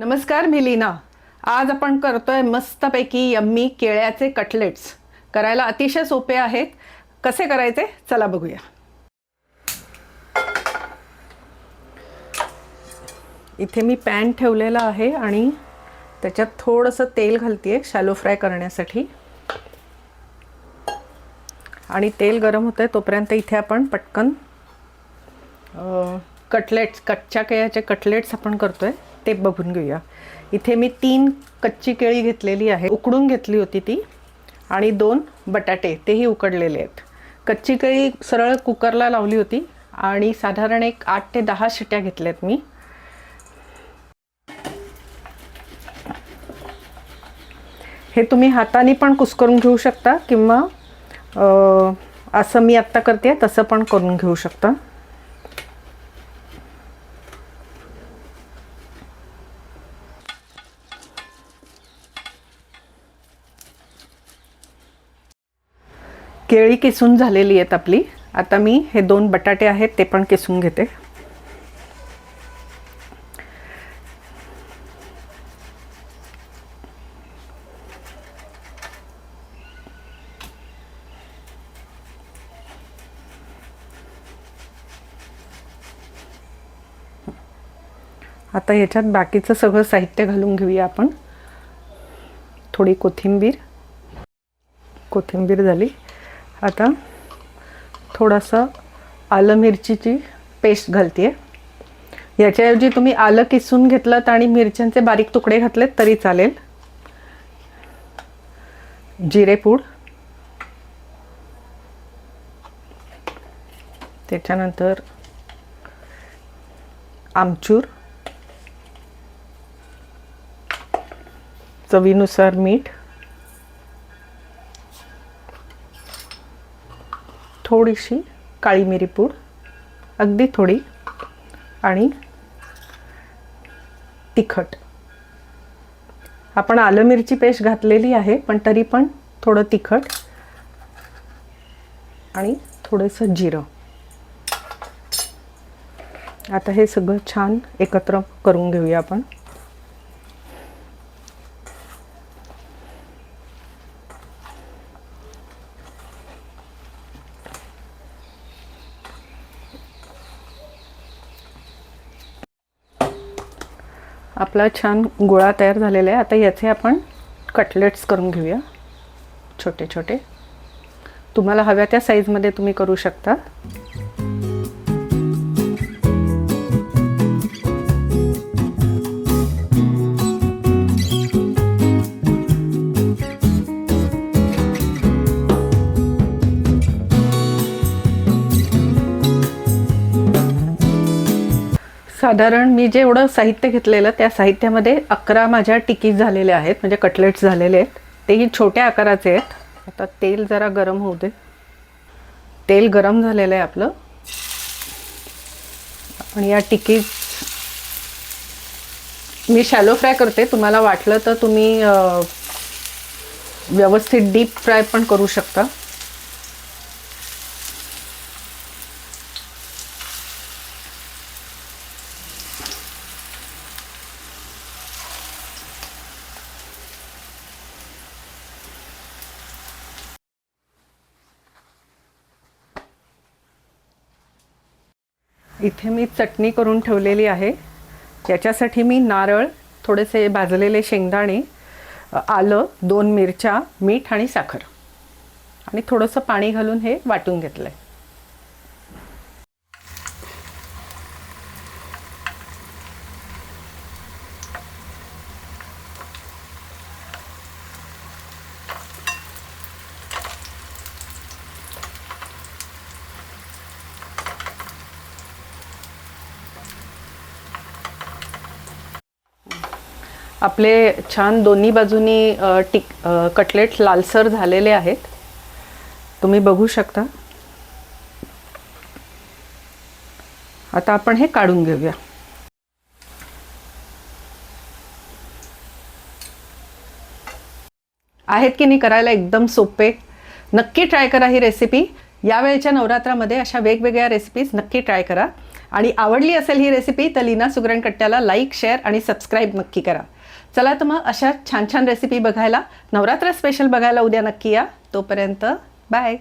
नमस्कार मी लीना आज आपण करतोय मस्तपैकी यम्मी केळ्याचे कटलेट्स करायला अतिशय सोपे आहेत. कसे करायचे? चला बघूया. इथे मी पॅन ठेवलेला आहे आणि त्याच्यात थोडंसं तेल घालते शॅलो फ्राय करण्यासाठी. आणि तेल गरम होतं आहे तोपर्यंत इथे आपण पटकन कटलेट्स कच्च्या केळ्याचे कटलेट्स आपण करतो आहे ते बघून घेऊया. इथे मी तीन कच्ची केळी घेतलेली आहे. उकडून घेतली होती ती आणि दोन बटाटे तेही उकडलेले आहेत. कच्ची केळी सरळ कुकरला लावली होती आणि साधारण एक आठ ते दहा शिट्या घेतल्यात मी. हे तुम्ही हाताने पण कुस्करून घेऊ शकता किंवा असं मी आत्ता करते तसं पण करून घेऊ शकता. केळी किसून झालेली आहेत आपली. आता मी हे दोन बटाटे आहेत ते पण किसून घेते. आता ह्याच्यात बाकीचं सगळं साहित्य घालून घेऊया आपण. थोडी कोथिंबीर. कोथिंबीर झाली. आता थोडंसं आलं मिरचीची पेस्ट घालते आहे याच्याऐवजी तुम्ही आलं किसून घेतलं आणि मिरच्यांचे बारीक तुकडे घातलेत तरी चालेल. जिरेपूड त्याच्यानंतर आमचूर. चवीनुसार मीठ. थोडीशी काळी मिरी पूड अगदी थोडी आणि तिखट. आपण आलं मिरची पेस्ट घातलेली आहे पण तरी पण थोडं तिखट आणि थोडंसं जिरं. आता हे सगळं छान एकत्र करून घेऊया आपण. आपला छान गोळा तयार झालेला आहे. आता याचे आपण कटलेट्स करून घेऊया. छोटे छोटे तुम्हाला हव्या त्या साईजमध्ये तुम्ही करू शकता. साधारण मी जे एवढं साहित्य घेतलेलं त्या साहित्यामध्ये अकरा माझ्या टिकीज झालेल्या आहेत म्हणजे कटलेट्स झालेले आहेत. तेही छोट्या आकाराचे आहेत. आता तेल जरा गरम होऊ दे. तेल गरम झालेलं आहे आपलं. आणि या टिकीज मी शॅलो फ्राय करते. तुम्हाला वाटलं तर तुम्ही व्यवस्थित डीप फ्राय पण करू शकता. इथे मी चटणी करून ठेवलेली आहे. याच्यासाठी मी नारळ थोडेसे भाजलेले शेंगदाणे आलं दोन मिरच्या मीठ आणि साखर. आणि थोडंसं पाणी घालून हे वाटून घेतलं आहे आपले छान दोन्ही बाजूनी टिक कटलेट लालसर झालेले आहेत. तुम्ही बघू शकता. आता आपण हे काढून घेऊया. आहेत की नाही करायला एकदम सोपे. नक्की ट्राय करा ही रेसिपी यावेळेच्या नवरात्रामध्ये अशा वेगवेगळ्या रेसिपीज नक्की ट्राय करा. आणि आवडली असेल ही रेसिपी तर लीना सुगरण कट्ट्याला लाईक शेअर आणि सबस्क्राईब नक्की करा. चला तर मग अशा छान छान रेसिपी बघायला. नवरात्र स्पेशल बघायला उद्या नक्की या. तोपर्यंत बाय